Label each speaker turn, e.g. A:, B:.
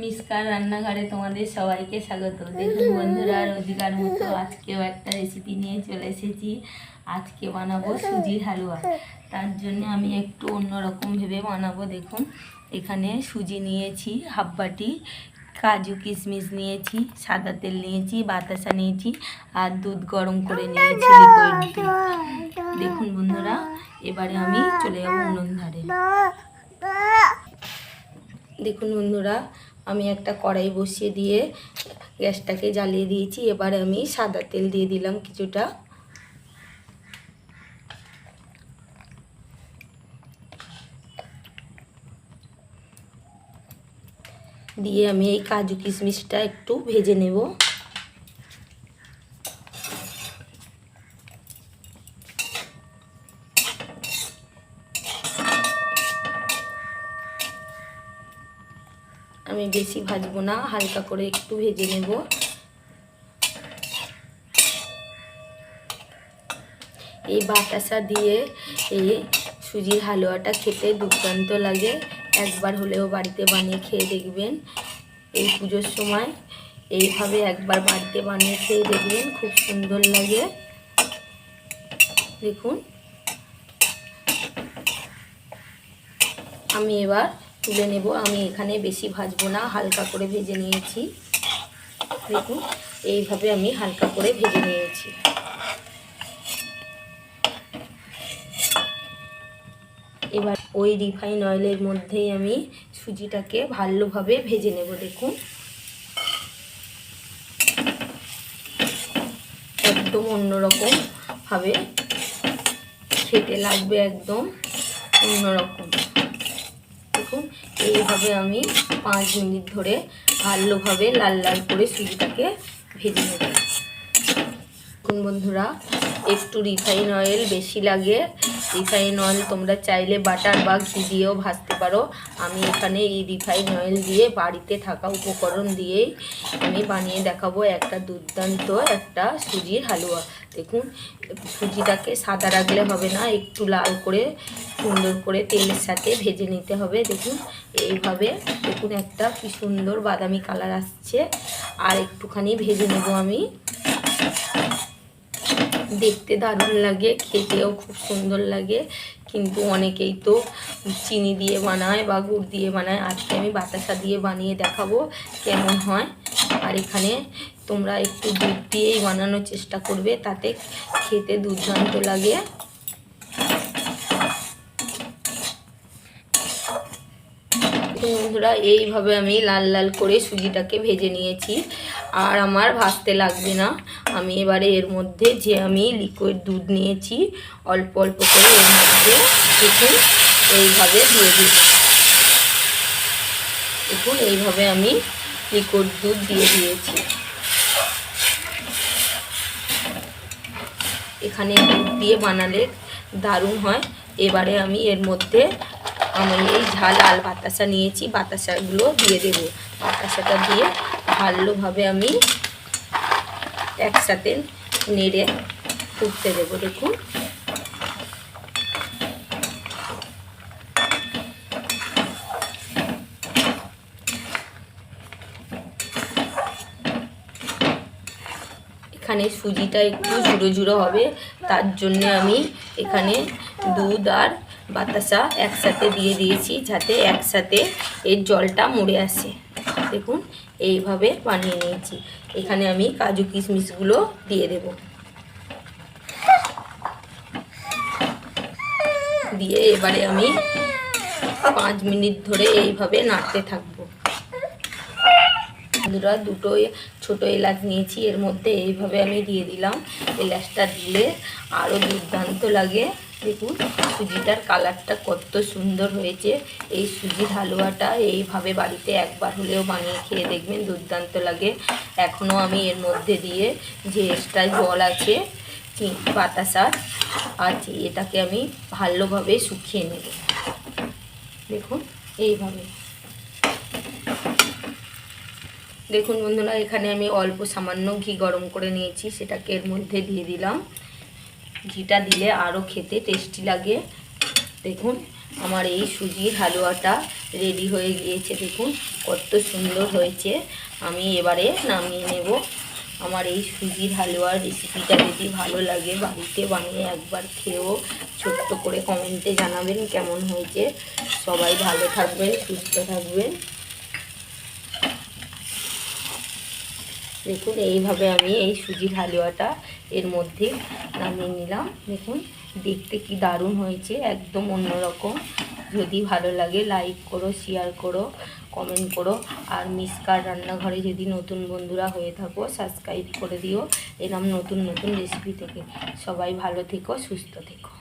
A: মিসকার রান্নাঘরে তোমাদের সবাইকে স্বাগত। দেখুন বন্ধুরা রোজগার মতো আজকেও একটা রেসিপি নিয়ে চলে এসেছি। আজকে বানাবো সুজির হালুয়া। তার জন্য আমি একটু অন্যরকম ভেবে বানাবো দেখুন। এখানে সুজি নিয়েছি হাফ বাটি। কাজু কিশমিশ নিয়েছি সাদা তেল নিয়েছি বাতাসা নিয়েছি আর দুধ গরম করে নিয়েছি দেখুন বন্ধুরা এবারে আমি চলে যাব উনুন ধারে। দেখুন বন্ধুরা, আমি একটা কড়াই বসিয়ে দিয়ে গ্যাসটাকে জ্বালিয়ে দিয়েছি। এবারে আমি সাদা তেল দিয়ে দিলাম কিছুটা। দিয়ে আমি এই কাজু কিশমিশটা একটু ভেজে নেব। আমি বেশি ভাজবো না, হালকা করে একটু ভেজে নেব। এই বাতাসা দিয়ে এই সুজির হালুয়াটা খেতে দুর্দান্ত লাগে। একবার হলেও বাড়িতে বানিয়ে খেয়ে দেখবেন। এই পুজোর সময় এইভাবে একবার বাড়িতে বানিয়ে খেয়ে দেখবেন, খুব সুন্দর লাগে। দেখুন। আমি এবার তুলে নেব। আমি এখানে বেশি ভাজবো না, হালকা করে ভেজে নিয়েছি। দেখুন, এইভাবে আমি হালকা করে ভেজে নিয়েছি। এবার ওই রিফাইন অয়েলের মধ্যেই আমি সুজিটাকে ভালোভাবে ভেজে নেব, দেখুন। একদম অন্যরকম ভাবে খেতে লাগবে, একদম অন্যরকম। দেখুন এইভাবে আমি পাঁচ মিনিট ধরে ভালোভাবে লাল লাল করে সুজিটাকে ভেজে নেব। বন্ধুরা একটু রিফাইন অয়েল বেশি লাগে। রিফাইন অয়েল তোমরা চাইলে বাটার বা ঘি দিয়েও ভাজতে পারো। আমি এখানে এই রিফাইন অয়েল দিয়ে বাড়িতে থাকা উপকরণ দিয়েই আমি বানিয়ে দেখাবো একটা দুর্দান্ত একটা সুজির হালুয়া। দেখুন, সুজিটাকে সাদা রাখলে হবে না, একটু লাল করে, সুন্দর করে তেলের সাথে ভেজে নিতে হবে। দেখুন, এইভাবে। দেখুন একটা কি সুন্দর বাদামি কালার আসছে। আর একটুখানি ভেজে নেব আমি। দেখতে দারুণ লাগে, খেতেও খুব সুন্দর লাগে। কিন্তু অনেকেই তো চিনি দিয়ে বানায় বা গুড় দিয়ে বানায়। আজকে আমি বাতাসা দিয়ে বানিয়ে দেখাবো কেমন হয়। আর এখানে তোমরা একটু দুধ দিয়েই বানানোর চেষ্টা করবে, তাতে খেতে দুর্দান্ত লাগে। বন্ধুরা, এইভাবে আমি লাল লাল করে সুজিটাকে ভেজে নিয়েছি। আর আমার ভাজতে লাগবে না। আমি এবারে এর মধ্যে যে আমি লিকুইড দুধ নিয়েছি, অল্প অল্প করে এর মধ্যে দেখুন, এইভাবে দিয়ে দিই দেখুন, এইভাবে আমি লিকুইড দুধ দিয়ে দিয়েছি। এখানে দুধ দিয়ে বানালে দারুণ হয়। এবারে আমি এর মধ্যে আমি এই ঝাল আল বাতাসা নিয়েছি, বাতাসাগুলো দিয়ে দেব। বাতাসাটা দিয়ে ভালোভাবে আমি একসাথে নেড়ে ফুটতে দেবো, দেখুন। এখানে সুজিটা একটু ঝুড়ো জুড়ো হবে, তার জন্য আমি এখানে দুধ আর বাতাসা একসাথে দিয়ে দিয়েছি যাতে একসাথে এর জলটা মরে আসে। দেখুন, এইভাবে বানিয়ে নিয়েছি। এখানে আমি কাজু কিশমিশগুলো দিয়ে দেব। দিয়ে এবারে আমি পাঁচ মিনিট ধরে এইভাবে নাড়তে থাকব। বন্ধুরা, দুটো ছোট এলাচ নিয়েছি। এর মধ্যে এইভাবে আমি দিয়ে দিলাম। এলাচটা দিলে আরও দুর্দান্ত লাগে। দেখুন, সুজিটার কালারটা কত সুন্দর হয়েছে। এই সুজির হালুয়াটা এইভাবে বাড়িতে একবার হলেও বানিয়ে খেয়ে দেখবেন, দুর্দান্ত লাগে। এখনও আমি এর মধ্যে দিয়ে যে এক্সট্রা জল আছে বাতাসার আর এটাকে আমি ভালোভাবে শুকিয়ে নেব। দেখুন, এইভাবে। দেখুন বন্ধুরা, এখানে আমি অল্প সামান্য ঘি গরম করে নিয়েছি, সেটাকে এর মধ্যে দিয়ে দিলাম। ঘিটা দিলে আরও খেতে টেস্টি লাগে। দেখুন, আমার এই সুজির হালুয়াটা রেডি হয়ে গিয়েছে। দেখুন, কত সুন্দর হয়েছে। আমি এবারে নামিয়ে নেব। আমার এই সুজির হালুয়ার রেসিপিটা যদি ভালো লাগে, বাড়িতে বানিয়ে একবার খেয়েও ছোট্ট করে কমেন্টে জানাবেন কেমন হয়েছে। সবাই ভালো থাকবেন, সুস্থ থাকবেন। দেখুন এইভাবে আমি এই সুজির হালুয়াটা এর মধ্যে নামিয়ে নিলাম। দেখুন, দেখতে কি দারুণ হয়েছে, একদম অন্যরকম। যদি ভালো লাগে লাইক করো শেয়ার করো কমেন্ট করো। আর মিস মিসকার রান্নাঘরে যদি নতুন বন্ধুরা হয়ে থাকো সাবস্ক্রাইব করে দিও। এরম নতুন নতুন রেসিপি থেকে। সবাই ভালো থেকো, সুস্থ থেকো।